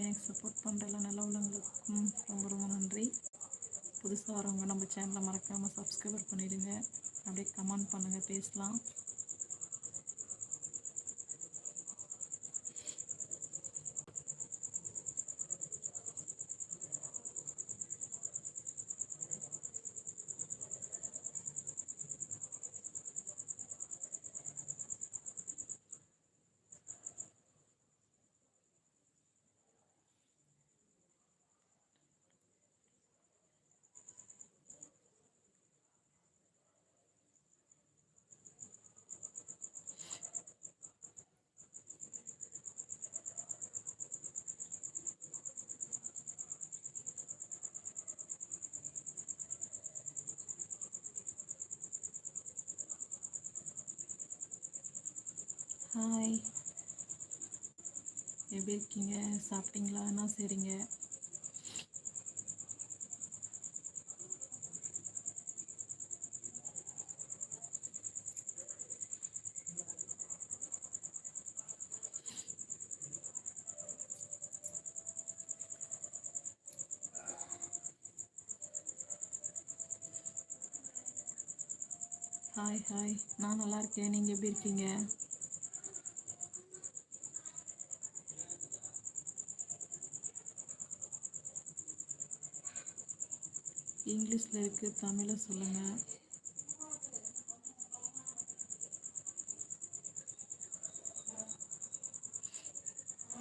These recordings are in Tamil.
எனக்கு சப்போர்ட் பண்ணுற எல்லா நல்ல உள்ளவங்களுக்கும் ரொம்ப ரொம்ப நன்றி. புதுசாக வரவங்க நம்ம சேனலை மறக்காமல் சப்ஸ்கிரைபர் பண்ணிவிடுங்க அப்படியே கமெண்ட் பண்ணுங்கள் பேசலாம். ஹாய் எப்படி இருக்கீங்க? சாப்பிட்டீங்களா? என்ன செய்றீங்க? ஹாய் ஹாய் நான் நல்லா இருக்கேன். நீங்கள் எப்படி இருக்கீங்க? இங்கிலீஷில் இருக்குது தமிழில் சொல்லுங்கள்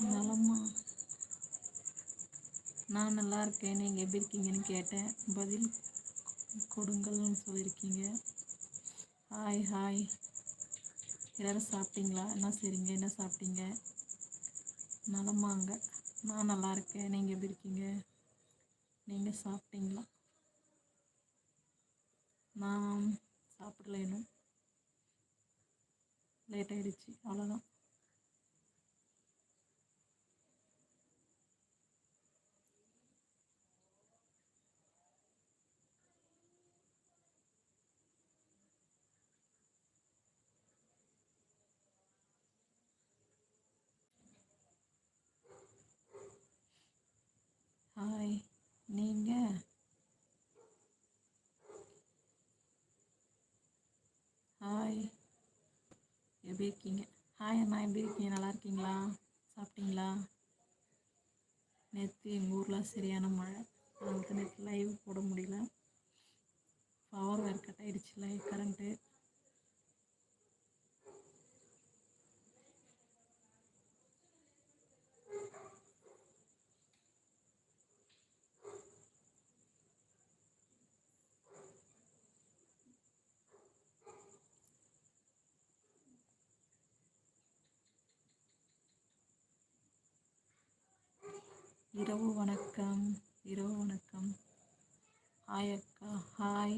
நலமா? நான் நல்லா இருக்கேன். நீங்கள் எப்படி இருக்கீங்கன்னு கேட்டேன். பதில் கொடுங்கள்னு சொல்லியிருக்கீங்க. Hi hi. எல்லோரும் சாப்பிட்டீங்களா? என்ன செய்றீங்க? என்ன சாப்பிட்டீங்க? நலமாங்க. நான் நல்லா இருக்கேன். நீங்கள் எப்படி இருக்கீங்க? நீங்கள் சாப்பிட்டீங்களா? நான் சாப்பிடல இன்னும். லேட் ஆகிடுச்சு அவ்வளோதான் ஹாய் நீங்கள் ஹாய் எப்படி இருக்கீங்க? ஹாய் அண்ணா எப்படி இருக்கீங்க? நல்லா இருக்கீங்களா? சாப்பிட்டீங்களா? நேற்று எங்கள் ஊரில் சரியான மழை. அதனால நேற்று லைவ் போட முடியல. பவர் வேறு கட் ஆகிடுச்சு லைவ் கரண்ட்டு இரவு வணக்கம் இரவு வணக்கம். ஹாய் அக்கா ஹாய்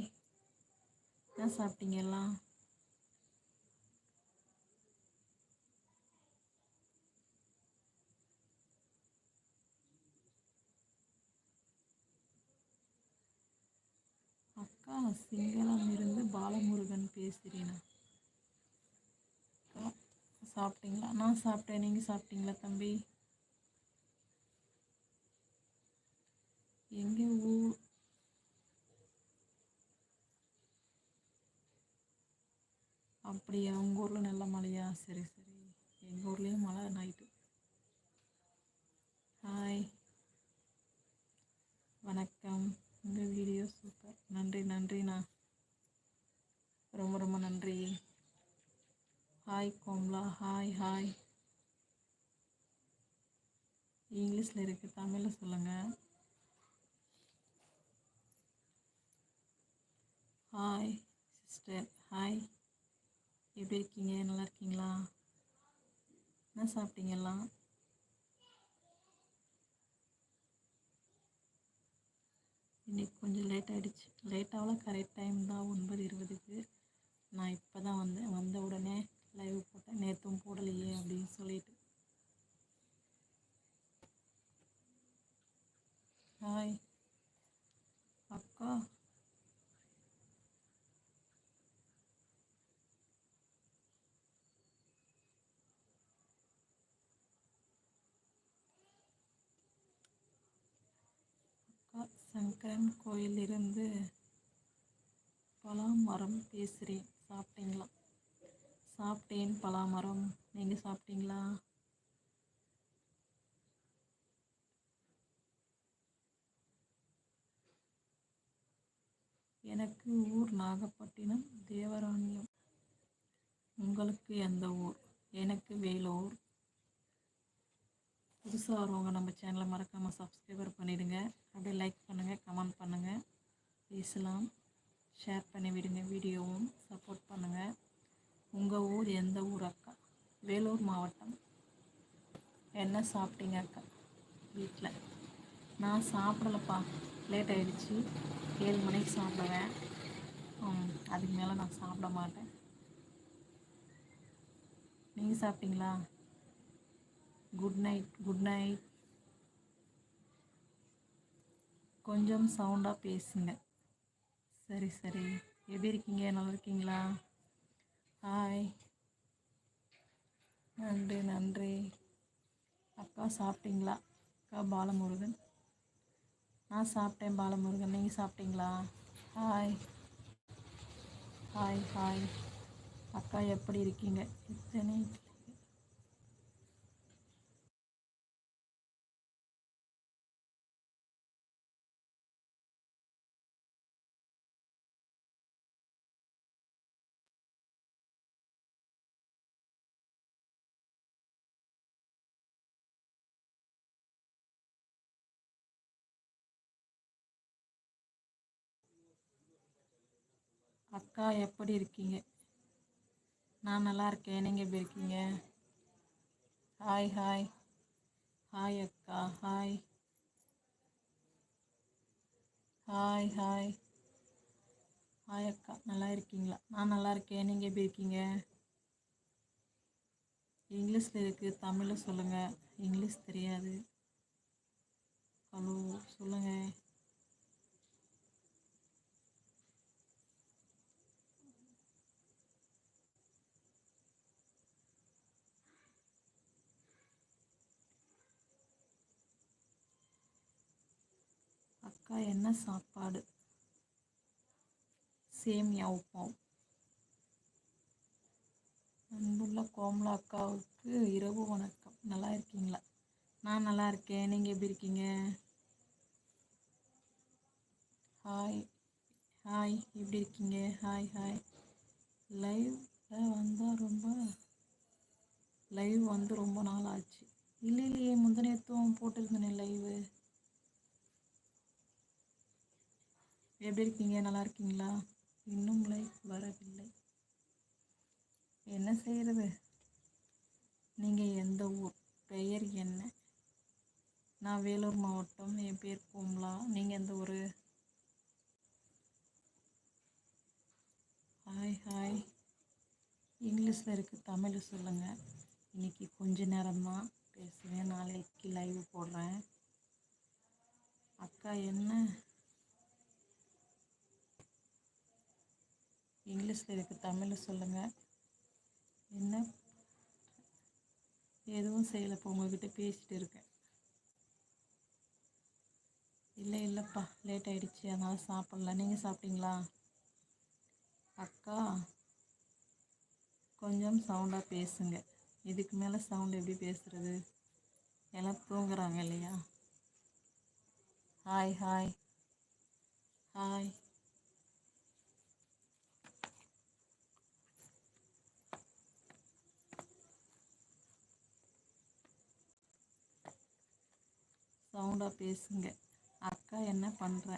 என்ன சாப்பிட்டீங்க எல்லாம்? அக்கா சிங்களம் இருந்து பாலமுருகன் பேசுகிறேனா சாப்பிட்டீங்களா? நான் சாப்பிட்டேன். நீங்கள் சாப்பிட்டீங்களா தம்பி? எங்கள் ஊர் அப்படியா உங்கள் ஊரில் நல்ல மழையா? சரி சரி. எங்கள் ஊர்லேயும் மழை நைட்டு ஹாய் வணக்கம். உங்கள் வீடியோ சூப்பர் நன்றி நன்றிண்ணா ரொம்ப ரொம்ப நன்றி. ஹாய் கோம்லா. ஹாய் ஹாய் இங்கிலீஷில் இருக்குது தமிழில் சொல்லுங்கள் ஹாய் சிஸ்டர் ஹாய் எப்படி இருக்கீங்க? நல்லா இருக்கீங்களா? என்ன சாப்பிட்டீங்கலாம் இன்னைக்கு கொஞ்சம் லேட் ஆகிடுச்சு லேட்டாகலாம் கரெக்ட் டைம் தான். ஒன்பது இருபதுக்கு. நான் இப்போ தான் வந்தேன். வந்த உடனே லைவ் போட்டேன். நேற்றும் போடலையே அப்படின்னு சொல்லிட்டு. ஹாய் அக்கா சங்கரன் கோயிலிருந்து பலாமரம் பேசுகிறேன் சாப்பிட்டீங்களா? சாப்பிட்டேன் பலாமரம். நீங்கள் சாப்பிட்டீங்களா? எனக்கு ஊர் நாகப்பட்டினம் தேவராணியம். உங்களுக்கு எந்த ஊர்? எனக்கு வேலூர். புதுசாக வருவாங்க நம்ம சேனலை மறக்காமல் சப்ஸ்கிரைபர் பண்ணிவிடுங்க அப்படியே லைக் பண்ணுங்கள் கமெண்ட் பண்ணுங்கள் பேசலாம். ஷேர் பண்ணி விடுங்க வீடியோவும் சப்போர்ட் பண்ணுங்கள் உங்கள் ஊர் எந்த ஊர் அக்கா? வேலூர் மாவட்டம். என்ன சாப்பிட்டீங்க அக்கா? வீட்டில் நான் சாப்பிடலப்பா. லேட் ஆகிடுச்சி ஏழு மணிக்கு சாப்பிடுவேன். அதுக்கு மேலே நான் சாப்பிட மாட்டேன். நீங்கள் சாப்பிட்டீங்களா? Good night good night. கொஞ்சம் சவுண்டாக பேசுங்க. சரி சரி. எப்படி இருக்கீங்க? நல்லா இருக்கீங்களா? ஹாய் நன்றி நன்றி. அக்கா சாப்பிட்டீங்களா? அக்கா பாலமுருகன். நான் சாப்பிட்டேன் பாலமுருகன். நீங்கள் சாப்பிட்டீங்களா? ஹாய் ஹாய் ஹாய் அக்கா எப்படி இருக்கீங்க? எத்தனை அக்கா எப்படி இருக்கீங்க? நான் நல்லா இருக்கேன். நீங்கள் எப்படி இருக்கீங்க? ஹாய் ஹாய் ஹாய் அக்கா. ஹாய் ஹாய் ஹாய் ஹாய் அக்கா. நல்லா இருக்கீங்களா? நான் நல்லா இருக்கேன். நீங்கள் எப்படி இருக்கீங்க? இங்கிலீஷில் இருக்குது தமிழில் சொல்லுங்கள் இங்கிலீஷ் தெரியாது. ஹலோ சொல்லுங்கள் அக்கா என்ன சாப்பாடு? சேமியா உப்புமாவு அன்புள்ள கோமலா அக்காவுக்கு இரவு வணக்கம். நல்லா இருக்கீங்களா? நான் நல்லா இருக்கேன். நீங்கள் எப்படி இருக்கீங்க? ஹாய் ஹாய் எப்படி இருக்கீங்க? ஹாய் ஹாய் லைவில் வந்தால் ரொம்ப லைவ் வந்து ரொம்ப நாள் ஆச்சு. இல்லை இல்லையே முந்தினத்துவம் போட்டிருந்தேனே லைவு எப்படி இருக்கீங்க? நல்லா இருக்கீங்களா? இன்னும் லைக் வரவில்லை. என்ன செய்கிறது நீங்கள் எந்த ஊர்? பெயர் என்ன? நான் வேலூர் மாவட்டம். என் பேர் கோம்லா. நீங்கள் எந்த ஊர்? ஹாய் ஹாய் இங்கிலீஷில் இருக்குது தமிழ் சொல்லுங்கள் இன்றைக்கி கொஞ்ச நேரம்தான். பேசுவேன் நாளைக்கு லைவ் போடுறேன். அக்கா என்ன? இங்கிலீஷில் இருக்குது தமிழில் சொல்லுங்கள் என்ன? எதுவும் செய்யலை இப்போ உங்கள்கிட்ட பேசிகிட்டு இருக்கேன். இல்லை இல்லைப்பா லேட் ஆகிடுச்சி அதனால் சாப்பிட்ல. நீங்கள் சாப்பிட்டீங்களா? அக்கா கொஞ்சம் சவுண்டாக பேசுங்க. இதுக்கு மேலே சவுண்ட் எப்படி பேசுகிறது எல்லாம் தூங்குறாங்க இல்லையா? ஹாய் ஹாய் ஹாய் சவுண்டாக பேசுங்க. அக்கா என்ன பண்ணுற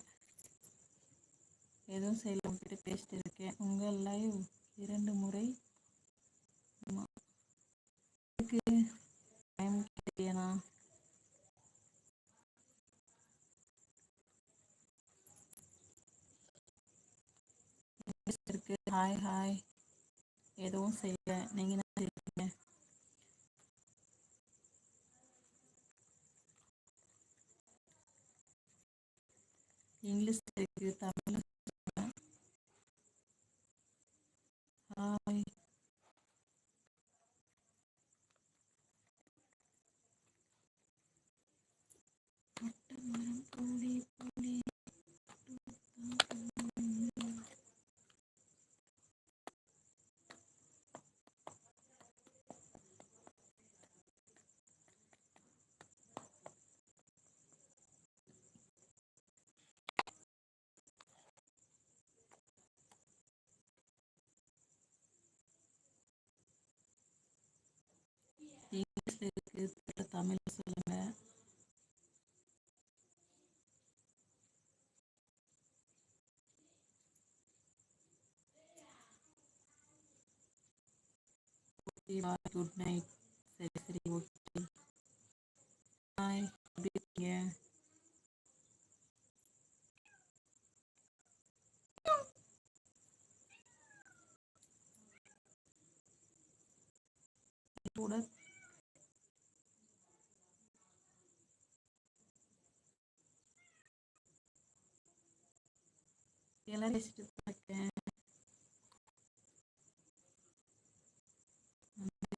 எதுவும் செய்யல. உங்ககிட்ட பேசிட்டு இருக்கேன். உங்கள் லைவ் இரண்டு முறை டைம் கேட்டியனா? இருக்கு. ஹாய் ஹாய் எதுவும் செய்யல. நீங்கள் இங்கிலீஷ் இருக்குது தமிழ் தமிழ் சொல்லுங்க குட் நைட் சரி சரி ஓகே ஹாய் எப்படி இருக்கீங்க கூட எல்லாரும் பேசிட்டு தான் இருக்கேன்.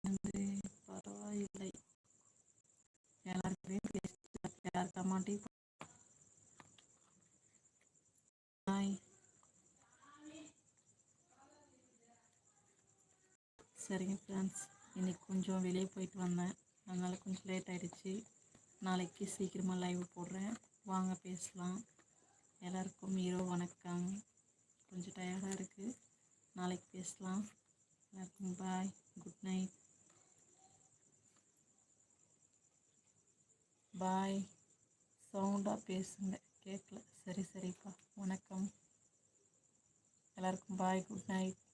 வந்து பரவாயில்லை. எல்லாருக்கையும் பேசிட்டு யார் கமாட்டி சரிங்க ஃப்ரெண்ட்ஸ் இன்றைக்கி கொஞ்சம் வெளியே போயிட்டு வந்தேன். அதனால் கொஞ்சம் லேட் ஆகிடுச்சு நாளைக்கு சீக்கிரமாக லைவ் போடுறேன். வாங்க பேசலாம். எல்லாருக்கும் ஹீரோ வணக்கம். கொஞ்சம் டயர்டாக இருக்குது நாளைக்கு பேசலாம். எல்லாருக்கும் பாய் குட் நைட் பாய் சவுண்டாக பேசுங்க. கேட்கல சரி சரிப்பா. வணக்கம். எல்லாருக்கும் பாய் குட் நைட்